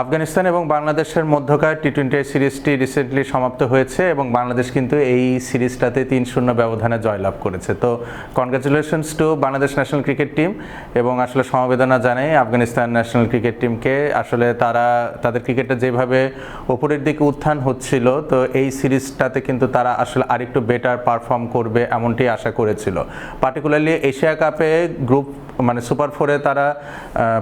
আফগানিস্তান এবং বাংলাদেশের মধ্যকার টি টোয়েন্টি সিরিজটি রিসেন্টলি সমাপ্ত হয়েছে এবং বাংলাদেশ কিন্তু এই সিরিজটাতে তিন শূন্য ব্যবধানে জয়লাভ করেছে। তো congratulations to Bangladesh national cricket team এবং আসলে সমবেদনা জানাই আফগানিস্তান ন্যাশনাল ক্রিকেট টিমকে আসলে তারা, তাদের ক্রিকেটটা যেভাবে ওপরের দিকে উত্থান হচ্ছিল, তো এই সিরিজটাতে কিন্তু তারা আসলে আরেকটু বেটার পারফর্ম করবে এমনটি আশা করেছিল। পার্টিকুলারলি এশিয়া কাপে গ্রুপ মানে সুপার ফোরে তারা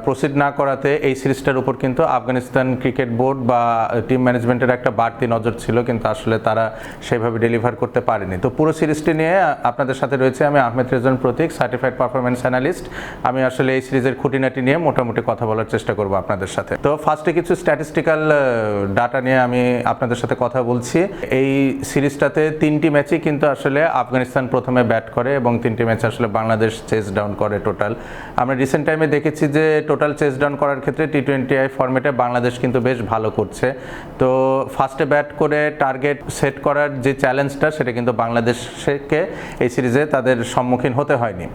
প্রসিড না করাতে এই সিরিজটার উপর কিন্তু আফগানিস্তান ক্রিকেট বোর্ড বা টিম ম্যানেজমেন্টের একটা বাড়তি নজর ছিল, কিন্তু আসলে তারা সেভাবে ডেলিভার করতে পারেনি। তো পুরো সিরিজটি নিয়ে আপনাদের সাথে রয়েছে আমি Ahmed Rezon Pratik, certified performance analyst. আমি আসলে এই সিরিজের খুঁটিনাটি নিয়ে মোটামুটি কথা বলার চেষ্টা করব আপনাদের সাথে। তো ফার্স্টে কিছু স্ট্যাটিস্টিক্যাল ডাটা নিয়ে আমি আপনাদের সাথে কথা বলছি। এই সিরিজটাতে তিনটি ম্যাচই কিন্তু আসলে আফগানিস্তান প্রথমে ব্যাট করে এবং তিনটি ম্যাচ আসলে বাংলাদেশ চেস ডাউন করে টোটাল। আমরা রিসেন্ট টাইমে দেখেছি যে টোটাল চেস ডাউন করার ক্ষেত্রে টি টোয়েন্টি আই ফর্মেটে বাংলাদেশ কিন্তু বেশ ভালো করছে। তো ফার্স্টে ব্যাট করে টার্গেট সেট করার যে চ্যালেঞ্জটা সেটা কিন্তু বাংলাদেশকে এই সিরিজে তাদের সম্মুখীন হতে হয়নি।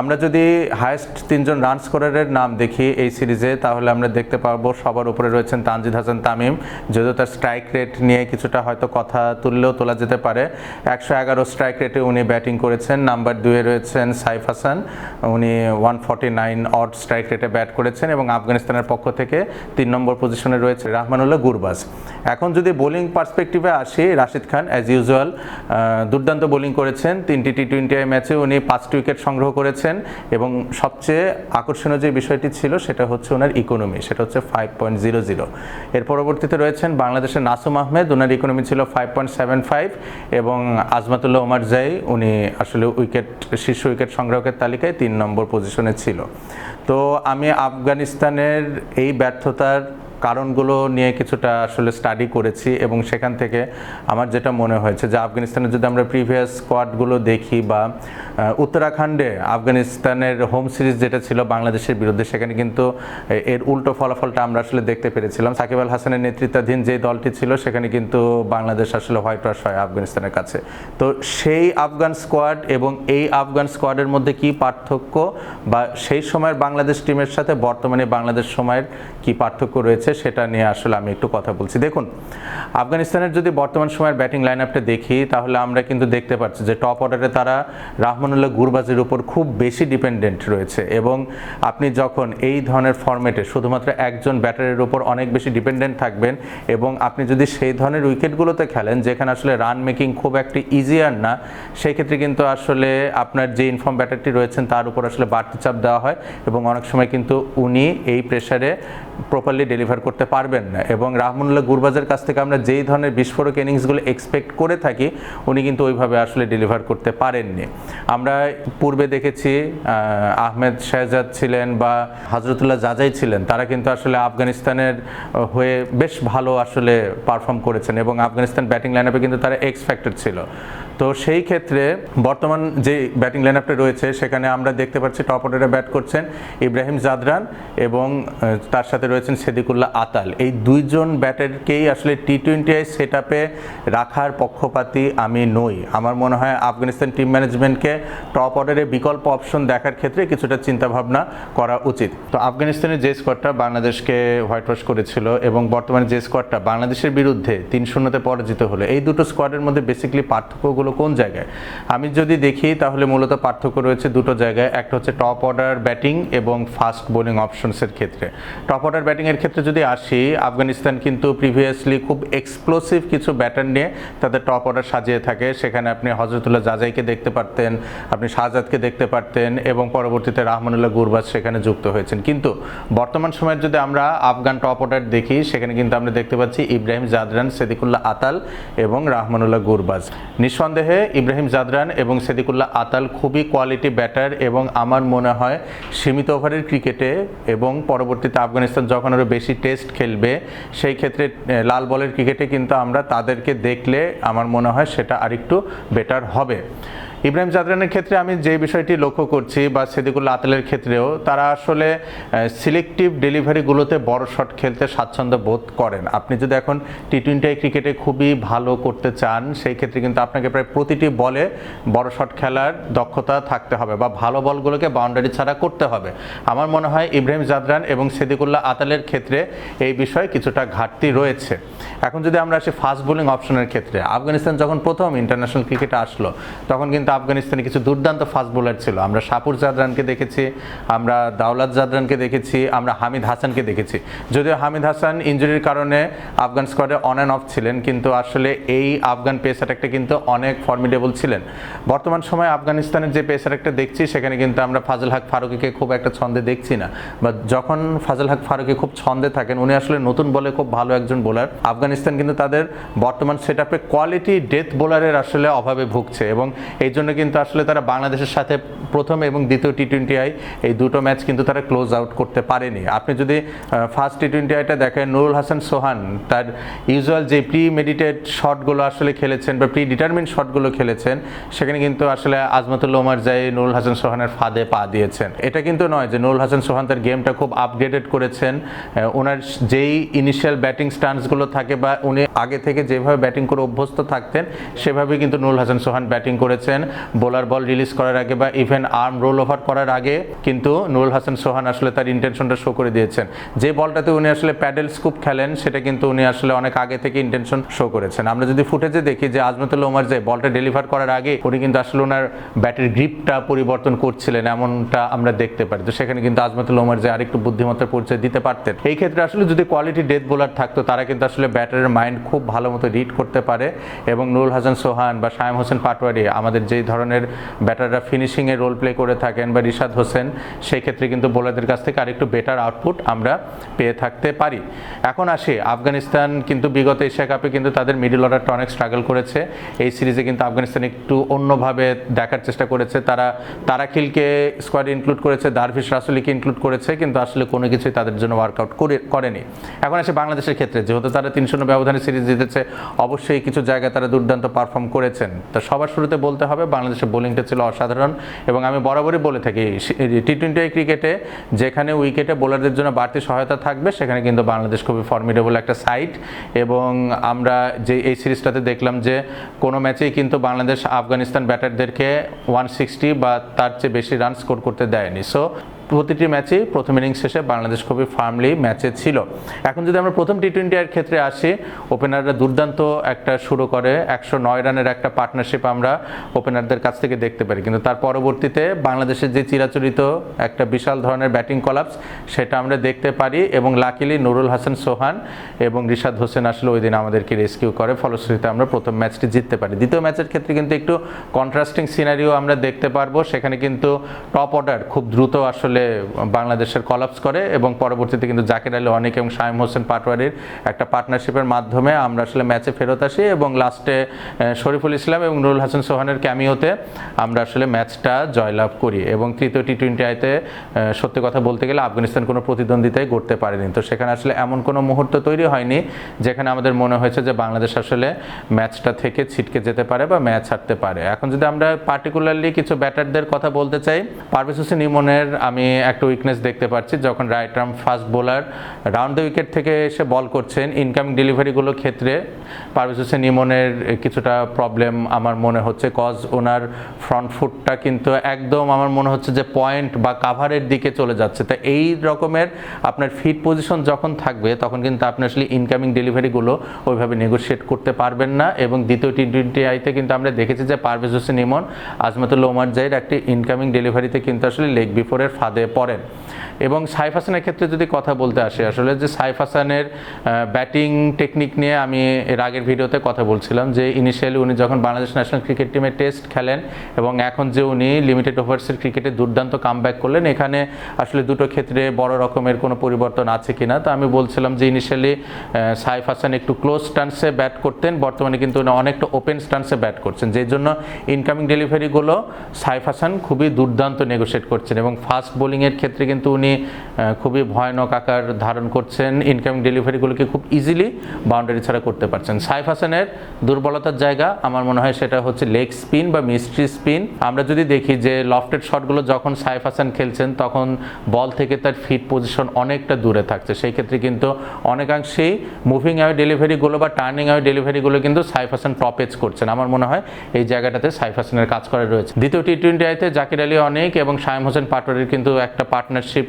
আমরা যদি হায়েস্ট তিনজন রান স্কোরারের নাম দেখি এই সিরিজে, তাহলে আমরা দেখতে পারব সবার উপরে রয়েছেন তানজিদ হাসান তামিম। যদিও তার স্ট্রাইক রেট নিয়ে কিছুটা হয়তো কথা তুললেও তোলা যেতে পারে। একশো এগারো স্ট্রাইক রেটে উনি ব্যাটিং করেছেন। নাম্বার দুয়ে রয়েছেন সাইফ হাসান। উনি one forty nine odd strike রেটে ব্যাট করেছেন এবং আফগানিস্তানের পক্ষ থেকে তিন নম্বর পজিশনে রয়েছে রাহমানুল্লাহ গুরবাজ। এখন যদি বোলিং পার্সপেক্টিভে আসি, রাশিদ খান অ্যাজ ইউজুয়াল দুর্দান্ত বোলিং করেছেন। তিনটি টি টোয়েন্টি ম্যাচে উনি পাঁচটি উইকেট সংগ্রহ করেছেন এবং সবচেয়ে আকর্ষণীয় যে বিষয়টি ছিল, সেটা হচ্ছে ওনার ইকোনমি সেটা হচ্ছে ফাইভ পয়েন্ট জিরো জিরো এর পরবর্তীতে রয়েছেন বাংলাদেশের নাসুম আহমেদ ওনার ইকোনমি ছিল ফাইভ পয়েন্ট সেভেন ফাইভ এবং আজমাতুল্লাহ ওমার জাই, উনি আসলে উইকেট শীর্ষ উইকেট সংগ্রাহকের তালিকায় তিন নম্বর পজিশনে ছিল। তো আমি আফগানিস্তানের এই ব্যর্থতার কারণগুলো নিয়ে কিছুটা আসলে স্টাডি করেছি এবং সেখান থেকে আমার যেটা মনে হয়েছে যে আফগানিস্তানের যদি আমরা প্রিভিয়াস স্কোয়াডগুলো দেখি বা উত্তরাখণ্ডে আফগানিস্তানের হোম সিরিজ যেটা ছিল বাংলাদেশের বিরুদ্ধে, সেখানে কিন্তু এর উল্টো ফলাফলটা আমরা আসলে দেখতে পেরেছিলাম। সাকিব আল হাসানের নেতৃত্বাধীন যে দলটি ছিল, সেখানে কিন্তু বাংলাদেশ আসলে হোয়াইট ওয়াশ হয় আফগানিস্তানের কাছে। তো সেই আফগান স্কোয়াড এবং এই আফগান স্কোয়াডের মধ্যে কি পার্থক্য বা সেই সময়ের বাংলাদেশ টিমের সাথে বর্তমানে বাংলাদেশ সময়ের কি পার্থক্য রয়েছে, সেটা নিয়ে আসলে আমি একটু কথা বলছি। দেখুন, আফগানিস্তানের যদি বর্তমান সময়ের ব্যাটিং লাইন আপটা দেখি, তাহলে আমরা কিন্তু দেখতে পাচ্ছি যে টপ অর্ডারে তারা রাহমানুল্লাহ গুরবাজের উপর খুব বেশি ডিপেন্ডেন্ট রয়েছে এবং আপনি যখন এই ধরনের ফরম্যাটে শুধুমাত্র একজন ব্যাটারের উপর অনেক বেশি ডিপেন্ডেন্ট থাকবেন এবং আপনি যদি সেই ধরনের উইকেটগুলোতে খেলেন, যেখানে আসলে রান মেকিং খুব একটি ইজিয়ার না সেই ক্ষেত্রে কিন্তু আসলে আপনার যে ইনফর্ম ব্যাটারটি রয়েছেন, তার উপর আসলে বাড়তি চাপ দেওয়া হয় এবং অনেক সময় কিন্তু উনি এই প্রেশারে প্রপারলি ডেলিভার করতে পারবেন না। এবং রাহমুল্লাহ গুরবাজের কাছ থেকে আমরা যেই ধরনের বিস্ফোরক ইনিংসগুলো এক্সপেক্ট করে থাকি, উনি কিন্তু ওইভাবে আসলে ডেলিভার করতে পারেননি। আমরা পূর্বে দেখেছি আহমেদ শাহজাদ ছিলেন বা হজরতুল্লাহ জাজাই ছিলেন, তারা কিন্তু আসলে আফগানিস্তানের হয়ে বেশ ভালো আসলে পারফর্ম করেছেন এবং আফগানিস্তান ব্যাটিং লাইন কিন্তু তারা এক্স ফ্যাক্টর ছিল। তো সেই ক্ষেত্রে বর্তমান যে ব্যাটিং লাইন আপটা রয়েছে, সেখানে আমরা দেখতে পাচ্ছি টপ অর্ডারে ব্যাট করছেন ইব্রাহিম জাদরান এবং তার সাথে রয়েছেন সেদিকুল্লাহ আতাল। এই দুইজন ব্যাটারকেই আসলে টি টোয়েন্টি আই সেট রাখার পক্ষপাতী আমি নই। আমার মনে হয় আফগানিস্তান টিম ম্যানেজমেন্টকে টপ অর্ডারে বিকল্প অপশন দেখার ক্ষেত্রে কিছুটা চিন্তাভাবনা করা উচিত। তো আফগানিস্তানের যে স্কোয়াডটা বাংলাদেশকে হোয়াইট ওয়াশ করেছিল এবং বর্তমানে যে স্কোয়াডটা বাংলাদেশের বিরুদ্ধে তিন শূন্যতে পরাজিত হলো, এই দুটো স্কোয়াডের মধ্যে বেসিক্যালি পার্থক্যগুলো কোন জায়গায়? আমি যদি দেখি, তাহলে মূলত পার্থক্য রয়েছে দুটো জায়গায়। একটা হচ্ছে টপ অর্ডার ব্যাটিং এবং ফাস্ট বোলিং অপশনসের ক্ষেত্রে। টপ অর্ডার ব্যাটিংয়ের ক্ষেত্রে যদি আসি, আফগানিস্তান কিন্তু প্রিভিয়াসলি খুব এক্সপ্লোসিভ কিছু ব্যাটার নিয়ে তাদের টপ অর্ডার সাজিয়ে থাকে। সেখানে আপনি হজরতুল্লাহ জাজাইকে দেখতে পারতেন, আপনি শাহজাদকে দেখতে পারতেন এবং পরবর্তীতে রাহমানুল্লাহ গুরবাজ সেখানে যুক্ত হয়েছেন। কিন্তু বর্তমান সময়ের যদি আমরা আফগান টপ অর্ডার দেখি, সেখানে কিন্তু আমরা দেখতে পাচ্ছি ইব্রাহিম জাদরান, সেদিকুল্লাহ আতাল এবং রাহমানুল্লাহ গুরবাজ। নিঃসন্দেহে ইব্রাহিম জাদরান এবং সেদিকুল্লাহ আতাল খুবই কোয়ালিটি ব্যাটার এবং আমার মনে হয় সীমিত ওভারের ক্রিকেটে এবং পরবর্তীতে আফগানিস্তান যখন আরও বেশি টেস্ট খেলবে, সেই ক্ষেত্রে লাল বলের ক্রিকেটে কিন্তু আমরা তাদেরকে দেখলে আমার মনে হয় সেটা আরেকটু বেটার হবে। ইব্রাহিম জাদরানের ক্ষেত্রে আমি যে বিষয়টি লক্ষ্য করছি বা সেদিকুল্লা আতেলের ক্ষেত্রেও, তারা আসলে সিলেক্টিভ ডেলিভারিগুলোতে বড় শট খেলতে স্বাচ্ছন্দ্য বোধ করেন। আপনি যদি এখন টি টোয়েন্টি ক্রিকেটে খুবই ভালো করতে চান, সেই ক্ষেত্রে কিন্তু আপনাকে প্রায় প্রতিটি বলে বড় শট খেলার দক্ষতা থাকতে হবে বা ভালো বলগুলোকে বাউন্ডারি ছাড়া করতে হবে। আমার মনে হয় ইব্রাহিম জাদরান এবং সেদিকুল্লাহ আতালের ক্ষেত্রে এই বিষয়ে কিছুটা ঘাটতি রয়েছে। এখন যদি আমরা আসি ফাস্ট বোলিং অপশনের ক্ষেত্রে, আফগানিস্তান যখন প্রথম ইন্টারন্যাশনাল ক্রিকেটে আসলো, তখন কিন্তু আফগানিস্তানে কিছু দুর্দান্ত ফাস্ট বোলার ছিল। আমরা সাপুর জাদরানকে দেখেছি, আমরা দাওলাত জাদরানকে দেখেছি, আমরা হামিদ হাসানকে দেখেছি। যদিও হামিদ হাসান ইঞ্জুরির কারণে আফগান স্কোয়াডে অন অ্যান্ড অফ ছিলেন, কিন্তু আসলে এই আফগান পেস অ্যাটাকটা কিন্তু অনেক ফর্মিডেবল ছিলেন। বর্তমান সময়ে আফগানিস্তানের যে পেস অ্যাটাকটা দেখছি, সেখানে কিন্তু আমরা ফাজল হক ফারুকিকে খুব একটা ছন্দে দেখছি না। বা যখন ফাজল হক ফারুকি খুব ছন্দে থাকেন, উনি আসলে নতুন বলে খুব ভালো একজন বোলার আফগানিস্তান কিন্তু তাদের বর্তমান সেট আপে কোয়ালিটি ডেথ বোলারের আসলে অভাবে ভুগছে এবং এই জন্য কিন্তু আসলে তারা বাংলাদেশের সাথে প্রথম এবং দ্বিতীয় টি টোয়েন্টি আই এই দুটো ম্যাচ কিন্তু তারা ক্লোজ আউট করতে পারেনি। আপনি যদি ফার্স্ট টি টোয়েন্টি আইটা দেখেন, নুরুল হাসান সোহান তার ইউজুয়াল যে প্রি মেডিটেড শটগুলো আসলে খেলেছেন বা প্রি ডিটারমিন শটগুলো খেলেছেন, সেখানে কিন্তু আসলে আজমতুল্লা ওমার যাই নুরুল হাসান সোহানের ফাঁদে পা দিয়েছেন। এটা কিন্তু নয় যে নুরুল হাসান সোহান তার গেমটা খুব আপগ্রেডেড করেছেন ওনার যেই ইনিশিয়াল ব্যাটিং স্টান্সগুলো থাকে বা উনি আগে থেকে যেভাবে ব্যাটিং করে অভ্যস্ত থাকতেন সেভাবে কিন্তু নুরুল হাসান সোহান ব্যাটিং করেছেন। বোলার বল রিলিজ করার আগে বা ইভেন আর্ম রোল ওভার করার আগে, কিন্তু নুরুল হাসান সোহান আসলে তার ইন্টেনশনটা শো করে দিয়েছেন। যে বলটাতে উনি আসলে প্যাডেল স্কুপ খেলেন, সেটা কিন্তু উনি আসলে অনেক আগে থেকে ইন্টেনশন শো করেছেন। আমরা যদি ফুটেজে দেখি যে আজমতুল্লা ওমার যে বলটা ডেলিভার করার আগে, উনি কিন্তু আসলে ওনার ব্যাটের গ্রিপটা পরিবর্তন করছিলেন, এমনটা আমরা দেখতে পারি। তো সেখানে কিন্তু আজমতুল্লা ওমার যে আরেকটু বুদ্ধিমত্তার পরিচয় দিতে পারতেন। এই ক্ষেত্রে আসলে যদি কোয়ালিটি ডেথ বোলার থাকতো, তারা কিন্তু আসলে ব্যাটারের মাইন্ড খুব ভালো মতো রিড করতে পারে। এবং নুরুল হাসান সোহান বা শায়েম হোসেন পাটোয়ারি, আমাদের যেই ধরনের ব্যাটাররা ফিনিশিংয়ে রোল প্লে করে থাকেন বা রিশাদ হোসেন সেই ক্ষেত্রে কিন্তু বোলারদের কাছ থেকে আরেকটু বেটার আউটপুট আমরা পেয়ে থাকতে পারি। এখন আসি, আফগানিস্তান কিন্তু বিগত এশিয়া কাপে কিন্তু তাদের মিডল অর্ডারটা অনেক স্ট্রাগল করেছে। এই সিরিজে কিন্তু আফগানিস্তান একটু অন্যভাবে দেখার চেষ্টা করেছে। তারা তারাকিলকে স্কোয়াড ইনক্লুড করেছে, দারভিশ রাসুলিকে ইনক্লুড করেছে, কিন্তু আসলে কোনো কিছুই তাদের জন্য ওয়ার্কআউট করে, করেনি। এখন আসে বাংলাদেশের ক্ষেত্রে, যেহেতু তারা তিন শূন্য ব্যবধানে সিরিজ জিতেছে, অবশ্যই কিছু জায়গায় তারা দুর্দান্ত পারফর্ম করেছেন। তা সবার শুরুতে বলতে হবে, বাংলাদেশের বোলিংটা ছিল অসাধারণ এবং আমি বরাবরই বলে থাকি টি টোয়েন্টি ক্রিকেটে যেখানে উইকেটে বোলারদের জন্য বাড়তি সহায়তা থাকবে, সেখানে কিন্তু বাংলাদেশ খুবই ফর্মিডেবল একটা সাইট এবং আমরা যে এই সিরিজটাতে দেখলাম যে কোনো ম্যাচেই কিন্তু বাংলাদেশ আফগানিস্তান ব্যাটারদেরকে ওয়ান সিক্সটি বা তার চেয়ে বেশি রান স্কোর করতে দেয়নি। সো প্রতিটি ম্যাচেই প্রথম ইনিংস শেষে বাংলাদেশ খুবই ফার্মলি ম্যাচে ছিল। এখন যদি আমরা প্রথম টি টোয়েন্টি এর ক্ষেত্রে আসি ওপেনাররা দুর্দান্ত একটা শুরু করে, একশো নয় রানের একটা পার্টনারশিপ আমরা ওপেনারদের কাছ থেকে দেখতে পারি। কিন্তু তার পরবর্তীতে বাংলাদেশের যে চিরাচরিত একটা বিশাল ধরনের ব্যাটিং কলাপস সেটা আমরা দেখতে পারি এবং লাকিলি নুরুল হাসান সোহান এবং রিশাদ হোসেন আসলে ওই দিন আমাদেরকে রেস্কিউ করে। ফলশ্রুতিতে আমরা প্রথম ম্যাচটি জিততে পারি। দ্বিতীয় ম্যাচের ক্ষেত্রে কিন্তু একটু কন্ট্রাস্টিং সিনারিও আমরা দেখতে পারব। সেখানে কিন্তু টপ অর্ডার খুব দ্রুত আসলে বাংলাদেশের কলাপস করে এবং পরবর্তীতে কিন্তু জাকির আলী অনেক এবং শাহিম হোসেন পাটোয়ারির একটা পার্টনারশিপের মাধ্যমে আমরা আসলে ম্যাচে ফেরত আসি এবং লাস্টে শরীফুল ইসলাম এবং নুরুল হাসান সোহানের ক্যামিওতে আমরা আসলে ম্যাচটা জয়লাভ করি এবং তৃতীয় টি টোয়েন্টি আইতে সত্যি কথা বলতে গেলে আফগানিস্তান কোনো প্রতিদ্বন্দ্বিতায় গড়তে পারেনি। তো সেখানে আসলে এমন কোনো মুহূর্ত তৈরি হয়নি যেখানে আমাদের মনে হয়েছে যে বাংলাদেশ আসলে ম্যাচটা থেকে ছিটকে যেতে পারে বা ম্যাচ হারতে পারে। এখন যদি আমরা পার্টিকুলারলি কিছু ব্যাটারদের কথা বলতে চাই, পারভেজ হোসেন ইমনের আমি একটা উইকনেস দেখতে পাচ্ছি, যখন right arm fast bowler round the wicket থেকে এসে বল করছেন ইনকামিং ডেলিভারিগুলোর ক্ষেত্রে পারভেজ হোসেন ইমনের কিছুটা প্রবলেম আমার মনে হচ্ছে কজ ওনার ফ্রন্ট ফুটটা কিন্তু একদম আমার মনে হচ্ছে যে পয়েন্ট বা কাভারের দিকে চলে যাচ্ছে। তা এই রকমের আপনার ফিট পজিশন যখন থাকবে, তখন কিন্তু আপনি আসলে ইনকামিং ডেলিভারিগুলো ওইভাবে নেগোশিয়েট করতে পারবেন না এবং দ্বিতীয় টি টোয়েন্টি আইতে কিন্তু আমরা দেখেছি যে পারভেজ হোসেন ইমন আজমতুল্লা ওমার জাইর একটি ইনকামিং ডেলিভারিতে কিন্তু আসলে লেগ বিফোরের ফাঁদে পড়েন। এবং সাইফ হাসানের ক্ষেত্রে যদি কথা বলতে আসে, আসলে যে সাইফ হাসানের ব্যাটিং টেকনিক নিয়ে আমি এর আগের ভিডিওতে কথা বলছিলাম যে ইনিশিয়ালি উনি যখন বাংলাদেশ ন্যাশনাল ক্রিকেট টিমে টেস্ট খেলেন এবং এখন যে উনি লিমিটেড ওভার্সের ক্রিকেটে দুর্দান্ত কামব্যাক করলেন, এখানে আসলে দুটো ক্ষেত্রে বড় রকমের কোনো পরিবর্তন আছে কিনা? তো আমি বলছিলাম যে ইনিশিয়ালি সাইফ হাসান একটু ক্লোজ স্টান্সে ব্যাট করতেন, বর্তমানে কিন্তু উনি অনেকটা ওপেন স্টান্সে ব্যাট করছেন। যেই জন্য ইনকামিং ডেলিভারিগুলো সাইফ হাসান খুবই দুর্দান্ত নেগোশিয়েট করছেন এবং ফাস্ট বোলিংয়ের ক্ষেত্রে কিন্তু উনি খুবই ভয়ানক আকার ধারণ করছেন। ইনকামিং ডেলিভারিগুলোকে খুব ইজিলি বাউন্ডারি ছাড়া করতে পারছেন। সাইফ হাসানের দুর্বলতার জায়গা, আমার মনে হয় সেটা হচ্ছে লেগ স্পিন বা মিস্ট্রি স্পিন আমরা যদি দেখি যে লফটেড শটগুলো যখন সাইফ হাসান খেলছেন, তখন বল থেকে তার ফিট পজিশন অনেকটা দূরে থাকছে। সেই ক্ষেত্রে কিন্তু অনেকাংশেই মুভিং অ্যাওয়ে ডেলিভারিগুলো বা টার্নিং অ্যাওয়ে ডেলিভারিগুলো কিন্তু সাইফ হাসান টপেজ করছেন। আমার মনে হয় এই জায়গাটাতে সাইফ হাসানের কাজ করা রয়েছে। দ্বিতীয় টি টোয়েন্টি আইতে জাকির আলী অনেক এবং শায়েম হোসেন পাটোয়ারির কিন্তু একটা পার্টনারশিপ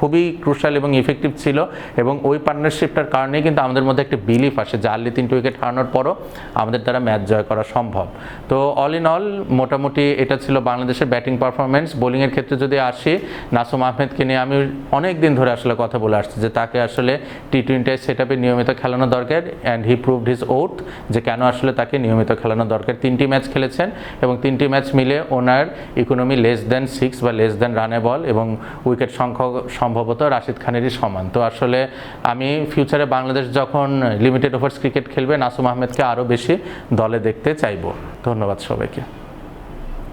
খুবই ক্রুশাল এবং ইফেক্টিভ ছিল এবং ওই পার্টনারশিপটার কারণেই কিন্তু আমাদের মধ্যে একটা বিলিফ আসে যে আর্লি তিনটে উইকেট হারানোর পরও আমাদের দ্বারা ম্যাচ জয় করা সম্ভব। তো অল ইন অল মোটামুটি এটা ছিল বাংলাদেশের ব্যাটিং পারফরমেন্স বোলিংয়ের ক্ষেত্রে যদি আসি, নাসুম আহমেদকে নিয়ে আমি অনেক দিন ধরে আসলে কথা বলে আসছি যে তাকে আসলে টি টোয়েন্টি সেট আপে নিয়মিত খেলানো দরকার and he proved his worth যে কেন আসলে তাকে নিয়মিত খেলানো দরকার। তিনটি ম্যাচ খেলেছেন এবং তিনটি ম্যাচ মিলে ওনার ইকোনমি লেস দেন সিক্স বা লেস দেন রানে বল এবং উইকেট সংখ্যক সম্ভবত রাশিদ খানেরই সমান। তো আসলে আমি ফিউচারে বাংলাদেশ যখন লিমিটেড ওভার্স ক্রিকেট খেলবে, নাসুম আহমেদকে আরও বেশি দলে দেখতে চাইব। ধন্যবাদ সবাইকে।